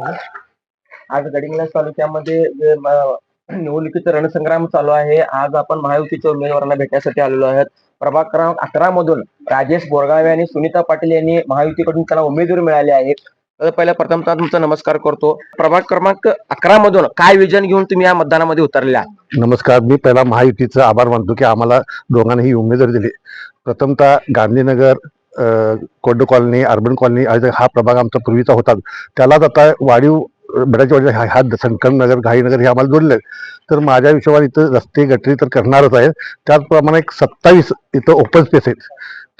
आज गडिंग्लज तालुक्यामध्ये जे निवडणुकीचा रणसंग्राम चालू आहे आज आपण महायुतीच्या उमेदवारांना भेटण्यासाठी आलेलो आहोत. प्रभाग क्रमांक अकरा मधून राजेश बोरगावे आणि सुनीता पाटील यांनी महायुतीकडून त्यांना उमेदवारी मिळाली आहे. तर पहिला प्रथमतः तुमचा नमस्कार करतो. प्रभाग क्रमांक अकरा मधून काय विजन घेऊन तुम्ही या मतदानामध्ये उतरलेला नमस्कार मी पहिला महायुतीचा आभार मानतो की आम्हाला दोघांना ही उमेदवारी दिली. प्रथमतः गांधीनगर कोंड कॉलनी अर्बन कॉलनी हा प्रभाग आमचा पूर्वीचा होता. त्यालाच आता वाढीव बऱ्याच वाढीव हा हा संकम नगर घाईनगर हे आम्हाला जोडले. तर माझ्या हिशोबाने इथं रस्ते गटरी तर करणारच आहे त्याचप्रमाणे एक सत्तावीस इथं ओपन स्पेस आहेत.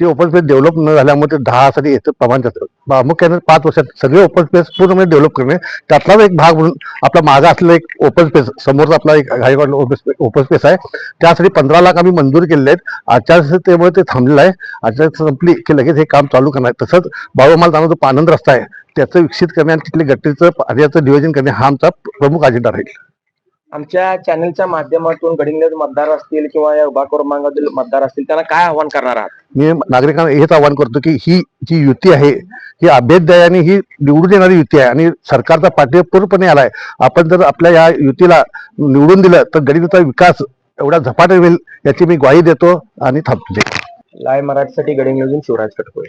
ते ओपन स्पेस डेव्हलप न झाल्यामुळे ते दहा साठी याचं प्रमाण जातं. प्रामुख्याने पाच वर्षात सगळे ओपन स्पेस पूर्णपणे डेव्हलप करणे त्यातलाच एक भाग म्हणून आपला माझा असलेला एक ओपन स्पेस समोरचा आपला एक घाईवाड ओपन स्पेस आहे. त्यासाठी पंधरा लाख आम्ही मंजूर केलेले आहेत. आचारसंहितेमुळे ते थांबलेलं आहे. आचारसंहिता संपली की लगेच हे काम चालू करणार. तसंच बाळूमाल जाणं जो पानंद रस्ता आहे त्याचं विकसित करणे आणि तिथले गट्टीचं पाण्याचं नियोजन करणे हा आमचा प्रमुख अजेंडा राहील. आमच्या चॅनलच्या माध्यमातून गडिंग्लज मतदार असतील किंवा या उभा क्रमांकातील मतदार असतील त्यांना काय आव्हान करणार आहात? मी नागरिकांना हेच आवाहन करतो की ही जी युती आहे ही अभेद्य आणि ही निवडून येणारी युती आहे आणि सरकारचा पाठिंबा पूर्णपणे आलाय. आपण जर आपल्या या युतीला निवडून दिलं तर गरीबाचा विकास एवढा झपाटे होईल याची मी ग्वाही देतो आणि थांबतो. लाय मराठीसाठी गडिंग्लजून शिवराज कटकोळे